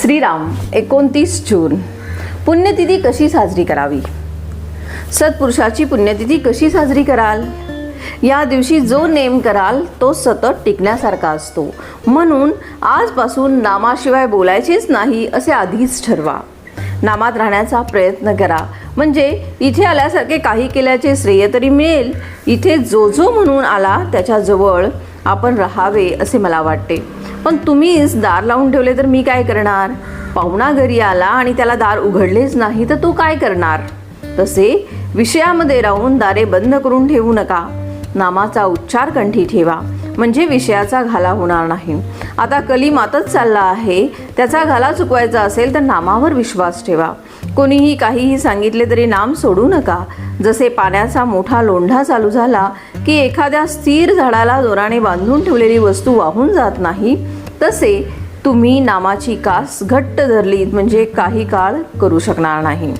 श्रीराम एकोणतीस जून. पुण्यतिथी कशी साजरी करावी? सत्पुरुषाची पुण्यतिथी कशी साजरी कराल? या दिवशी जो नेम कराल तो सतत टिकण्यासारखा असतो. म्हणून आजपासून नामाशिवाय बोलायचेच नाही असे आधीच ठरवा. नामात राहण्याचा प्रयत्न करा. म्हणजे इथे आल्यासारखे काही केल्याचे श्रेय तरी मिळेल. इथे जो जो म्हणून आला त्याच्याजवळ आपण राहावे असे मला वाटते. पण तुम्हीच दार लावून ठेवले तर मी काय करणार? पाहुणा घरी आला आणि त्याला दार उघडलेच नाही तर तो काय करणार? तसे विषयामध्ये राहून दारे बंद करून ठेवू नका. नामाचा उच्चार कंठी ठेवा. म्हणजे विषयाचा घाला होणार नाही. आता कली मातच चालला आहे. त्याचा घाला चुकवायचा असेल तर नामावर विश्वास ठेवा. कोणीही काहीही सांगितले तरी नाम सोडू नका. जसे पाण्याचा मोठा लोंढा चालू झाला की एखाद्या स्थिर झाडाला जोराने बांधून ठेवलेली वस्तू वाहून जात नाही तसे तुम्ही नामाची कास घट्ट धरली म्हणजे काही काळ करू शकणार नाही.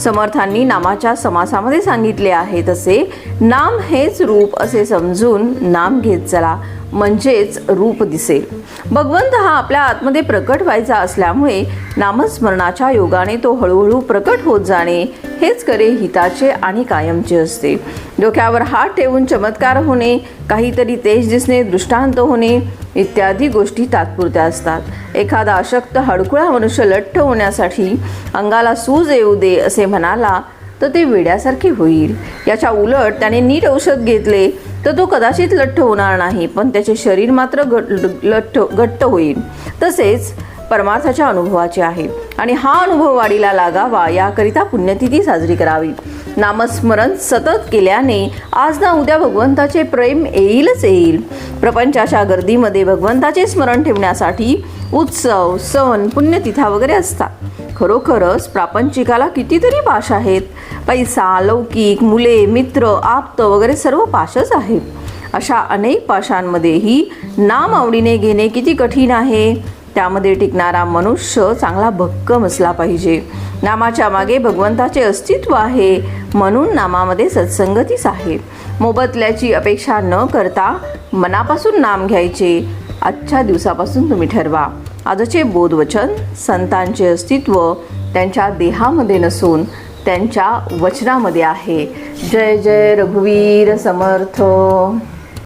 समर्थांनी नामाच्या समासामध्ये सांगितले आहे तसे. नाम हेच रूप असे समजून नाम घेत चला म्हणजेच रूप दिसेल भगवंत हा आपल्या आतमध्ये प्रकट व्हायचा असल्यामुळे नामस्मरणाच्या योगाने तो हळूहळू प्रकट होत जाणे हेच करे हिताचे आणि कायमचे असते. डोक्यावर हात ठेवून चमत्कार होणे काहीतरी तेज दिसणे दृष्टांत होणे इत्यादी गोष्टी तात्पुरत्या असतात. एखादा अशक्त हडकुळा मनुष्य लठ्ठ होण्यासाठी अंगाला सूज येऊ दे असे म्हणाला तर ते वेड्यासारखे होईल. याच्या उलट त्याने नीट औषध घेतले तर तो कदाचित लठ्ठ होणार नाही पण त्याचे शरीर मात्र घट लठ्ठ घट्ट होईल. तसेच परमार्थाच्या अनुभवाचे आहे. आणि हा अनुभव वाढीला लागावा याकरिता पुण्यतिथी साजरी करावी. नामस्मरण सतत केल्याने आज ना उद्या भगवंताचे प्रेम येईलच येईल. प्रपंचाच्या गर्दीमध्ये भगवंताचे स्मरण ठेवण्यासाठी उत्सव सण पुण्यतिथा वगैरे असतात. खरोखरच प्रापंचिकाला कितीतरी पाश आहेत. पैसा लौकिक मुले मित्र आप्त वगैरे सर्व पाशच आहेत. अशा अनेक पाशांमध्येही नाम आवडीने घेणे किती कठीण आहे? त्यामध्ये टिकणारा मनुष्य चांगला भक्कम असला पाहिजे. नामाच्या मागे भगवंताचे अस्तित्व आहे म्हणून नामामध्ये सत्संगतीच आहे. मोबदल्याची अपेक्षा न करता मनापासून नाम घ्यायचे आजच्या दिवसापासून तुम्ही ठरवा. आजचे बोधवचन संतांचे अस्तित्व त्यांच्या देहामध्ये नसून त्यांच्या वचनामध्ये आहे. जय जय रघुवीर समर्थ.